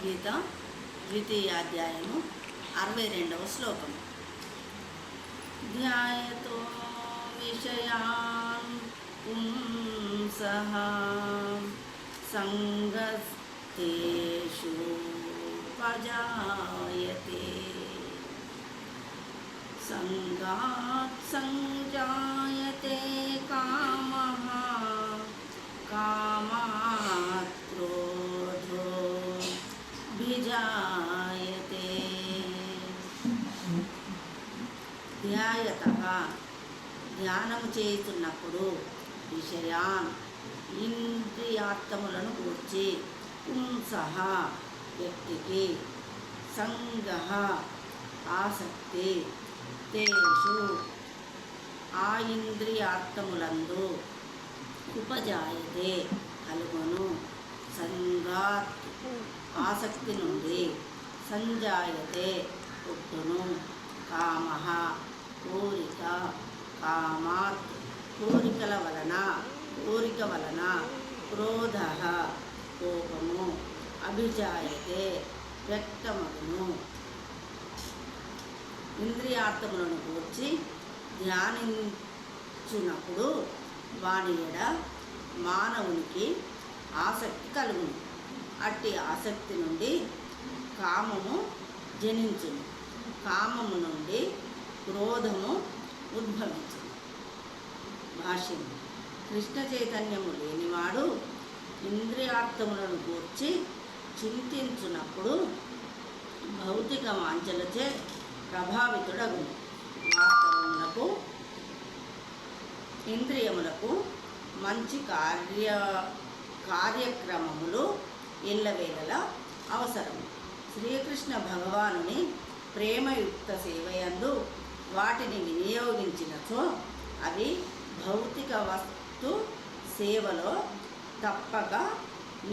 భగవద్గీత ద్వితీయాధ్యాయము అరవై రెండవ శ్లోకం. ధ్యాయతో విషయాన్ పుంసః సంగస్తేషు పజాయతే. సంగాత్ సంజాయతే కామ కా భిజాయతే ధ్యాయత ధ్యానము చేస్తున్నప్పుడు విషయాన్ ఇంద్రియార్థములను కూర్చి పుంసహ వ్యక్తికి సంగ ఆసక్తి తేషు ఆ ఇంద్రియార్థములందు ఉపజాయతే కలుగును సంగాత్. ఆసక్తి నుండి సంజాయతే పుట్టును కామ కోరిక కామాత్ కోరికల వలన కోరిక వలన క్రోధ కోపము. అభిజాయతే వ్యక్తమగును. ఇంద్రియార్థములను కూర్చి ధ్యానించినప్పుడు వాని ఎడ మానవునికి ఆసక్తి కలుగును. అట్టి ఆసక్తి నుండి కామము జనించును. కామము నుండి క్రోధము ఉద్భవించును. భాష్యం కృష్ణ చైతన్యము లేనివాడు ఇంద్రియార్థములను కూర్చి చింతించున్నప్పుడు భౌతిక వాంఛలచే ప్రభావితుడగు వాస్తవములకు ఇంద్రియములకు మంచి కార్య కార్యక్రమములు ఎల్లవేళలా అవసరం. శ్రీకృష్ణ భగవానుని ప్రేమయుక్త సేవయందు వాటిని వినియోగించినచో అవి భౌతిక వస్తు సేవలో తప్పక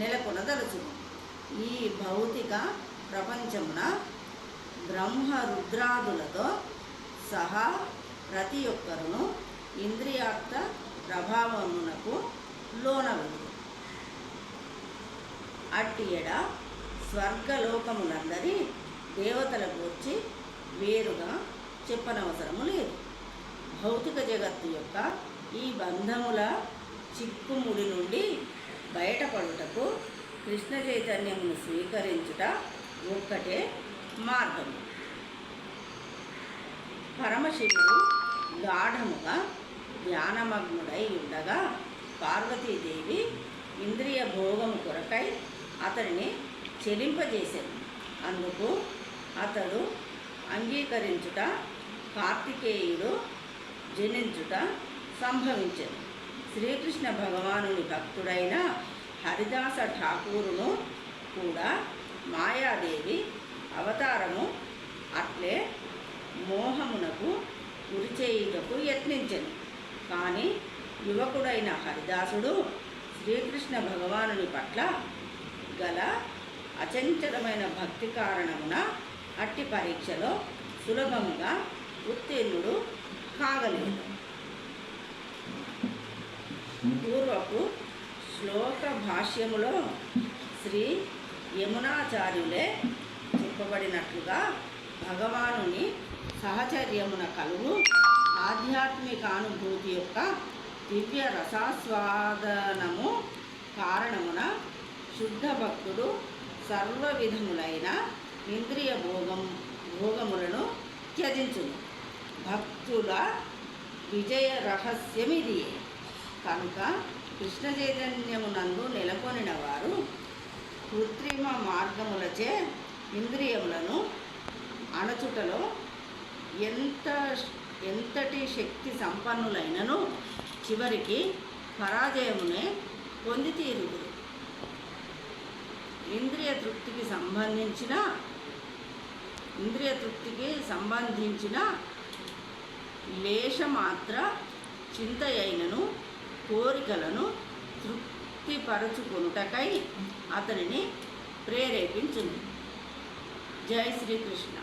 నెలకొనదలుచును. ఈ భౌతిక ప్రపంచమున బ్రహ్మ రుద్రాదులతో సహా ప్రతి ఒక్కరును ఇంద్రియార్థ ప్రభావమునకు లోనవుతుంది అట్టి ఎడ స్వర్గలోకములందరి దేవతల గూర్చి వేరుగా చెప్పనవసరము లేదు. భౌతిక జగత్తు యొక్క ఈ బంధముల చిక్కుముడి నుండి బయటపడుటకు కృష్ణ చైతన్యమును స్వీకరించుట ఒక్కటే మార్గము. పరమశివుడు గాఢముగా ధ్యానమగ్నుడై ఉండగా పార్వతీదేవి ఇంద్రియ భోగము కొరకై అతడిని చెలింపజేశాడు అందుకు అతడు అంగీకరించుట కార్తికేయుడు జనించుట సంభవించదు శ్రీకృష్ణ భగవానుని భక్తుడైన హరిదాస ఠాకూరును కూడా మాయాదేవి అవతారము అట్లే మోహమునకు గురిచేయుటకు యత్నించను. కానీ యువకుడైన హరిదాసుడు శ్రీకృష్ణ భగవానుని పట్ల గల అచంచలమైన భక్తి కారణమున అట్టి పరీక్షలో సులభముగా ఉత్తీర్ణుడు కాగలేదు పూర్వపు శ్లోక భాష్యములో శ్రీ యమునాచార్యులే చెప్పబడినట్లుగా భగవానుని సహచర్యమున కలుగు ఆధ్యాత్మికానుభూతి యొక్క దివ్య రసాస్వాదనము కారణమున శుద్ధ భక్తుడు సర్వ విధములైన ఇంద్రియ భోగం భోగములను త్యజించును. భక్తుల విజయ రహస్యం ఇది కనుక కృష్ణ చైతన్యమునందు నెలకొనిన వారు కృత్రిమ మార్గములచే ఇంద్రియములను అణచుటలో ఎంత ఎంతటి శక్తి సంపన్నులైనను చివరికి పరాజయమునే పొంది తీరుదురు ఇంద్రియ తృప్తికి సంబంధించిన ఇంద్రియ తృప్తికి సంబంధించిన లేశమాత్ర చింత అయినను కోరికలను తృప్తిపరచుకునుటకై అతనిని ప్రేరేపించింది జై శ్రీకృష్ణ.